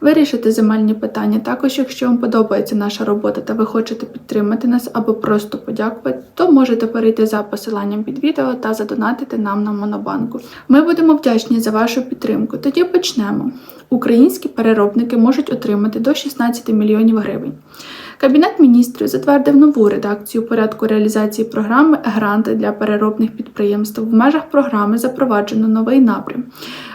вирішити земельні питання. Також, якщо вам подобається наша робота та ви хочете підтримати нас або просто подякувати, то можете перейти за посиланням під відео та задонатити нам на Монобанку. Ми будемо вдячні за вашу підтримку. Тоді почнемо. Українські переробники можуть отримати до 16 мільйонів гривень. Кабінет міністрів затвердив нову редакцію порядку реалізації програми Гранти для переробних підприємств. В межах програми запроваджено новий напрям.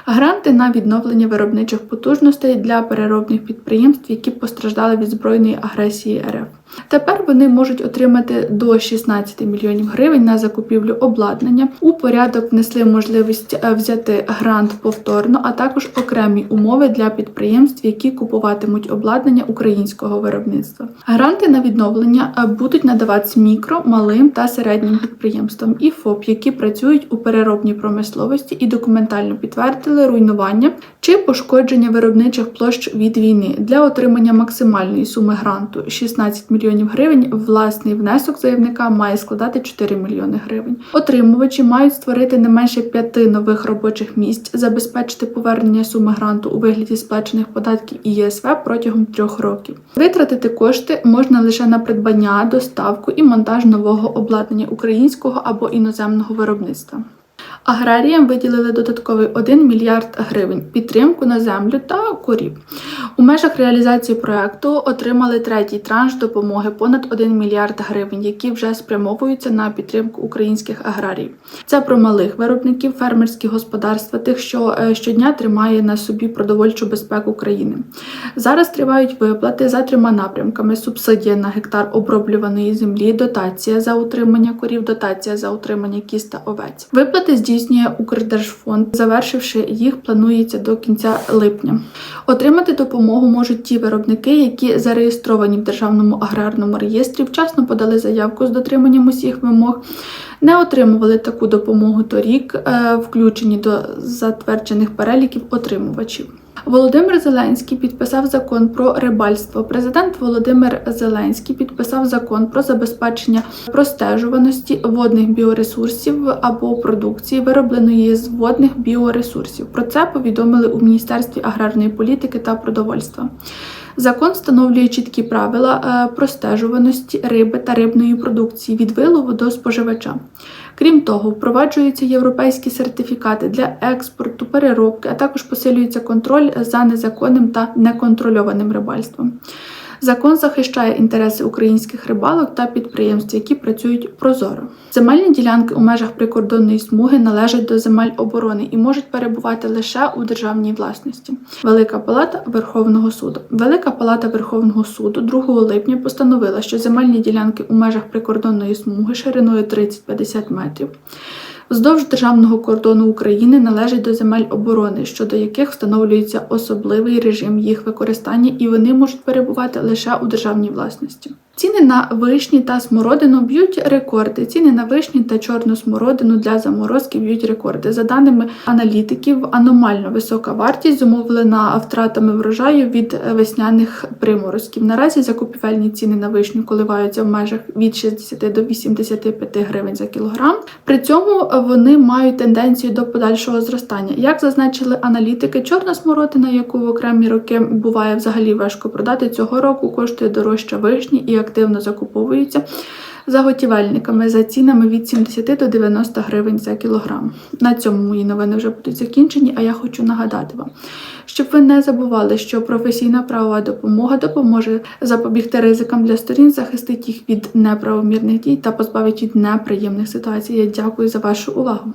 Гранти на відновлення виробничих потужностей для переробних підприємств, які постраждали від збройної агресії РФ. Тепер вони можуть отримати до 16 мільйонів гривень на закупівлю обладнання. У порядок внесли можливість е, взяти грант повторно, а також окремі умови для підприємств, які купуватимуть обладнання українського виробництва. Гранти на відновлення е, будуть надаватися мікро, малим та середнім підприємствам і ФОП, які працюють у переробній промисловості і документально підтвердили руйнування чи пошкодження виробничих площ від війни для отримання максимальної суми гранту 16 мільйонів гривень. Власний внесок заявника має складати 4 мільйони гривень. Отримувачі мають створити не менше п'яти нових робочих місць, забезпечити повернення суми гранту у вигляді сплачених податків і ЄСВ протягом трьох років. Витратити кошти можна лише на придбання, доставку і монтаж нового обладнання українського або іноземного виробництва. Аграріям виділили додатковий 1 мільярд гривень підтримку на землю та корів. У межах реалізації проекту отримали третій транш допомоги понад 1 мільярд гривень, які вже спрямовуються на підтримку українських аграріїв. Це про малих виробників, фермерські господарства, тих, що е, щодня тримає на собі продовольчу безпеку країни. Зараз тривають виплати за трьома напрямками: субсидія на гектар оброблюваної землі, дотація за утримання корів, дотація за утримання кіз та овець. Виплати здійснює Укрдержфонд. Завершивши їх, планується до кінця липня. Отримати допомогу можуть ті виробники, які зареєстровані в державному аграрному реєстрі, вчасно подали заявку з дотриманням усіх вимог. Не отримували таку допомогу торік, е, включені до затверджених переліків отримувачів. Володимир Зеленський підписав закон про рибальство. Президент Володимир Зеленський підписав закон про забезпечення простежуваності водних біоресурсів або продукції, виробленої з водних біоресурсів. Про це повідомили у Міністерстві аграрної політики та продовольства. Закон встановлює чіткі правила е, простежуваності риби та рибної продукції від вилову до споживача. Крім того, впроваджуються європейські сертифікати для експорту, переробки, а також посилюється контроль за незаконним та неконтрольованим рибальством. Закон захищає інтереси українських рибалок та підприємств, які працюють прозоро. Земельні ділянки у межах прикордонної смуги належать до земель оборони і можуть перебувати лише у державній власності. Велика Палата Верховного суду. Велика Палата Верховного суду 2 липня постановила, що земельні ділянки у межах прикордонної смуги шириною 30-50 метрів. Вздовж державного кордону України належать до земель оборони, щодо яких встановлюється особливий режим їх використання, і вони можуть перебувати лише у державній власності. Ціни на вишні та смородину б'ють рекорди. Ціни на вишні та чорну смородину для заморозки б'ють рекорди. За даними аналітиків, аномально висока вартість зумовлена втратами врожаю від весняних приморозків. Наразі закупівельні ціни на вишню коливаються в межах від 60 до 85 гривень за кілограм. При цьому вони мають тенденцію до подальшого зростання. Як зазначили аналітики, чорна смородина, яку в окремі роки буває взагалі важко продати, цього року коштує дорожче вишні і активно закуповуються заготівельниками за цінами від 70 до 90 гривень за кілограм. На цьому мої новини вже будуть закінчені, а я хочу нагадати вам, щоб ви не забували, що професійна правова допомога допоможе запобігти ризикам для сторін, захистить їх від неправомірних дій та позбавить від неприємних ситуацій. Я дякую за вашу увагу.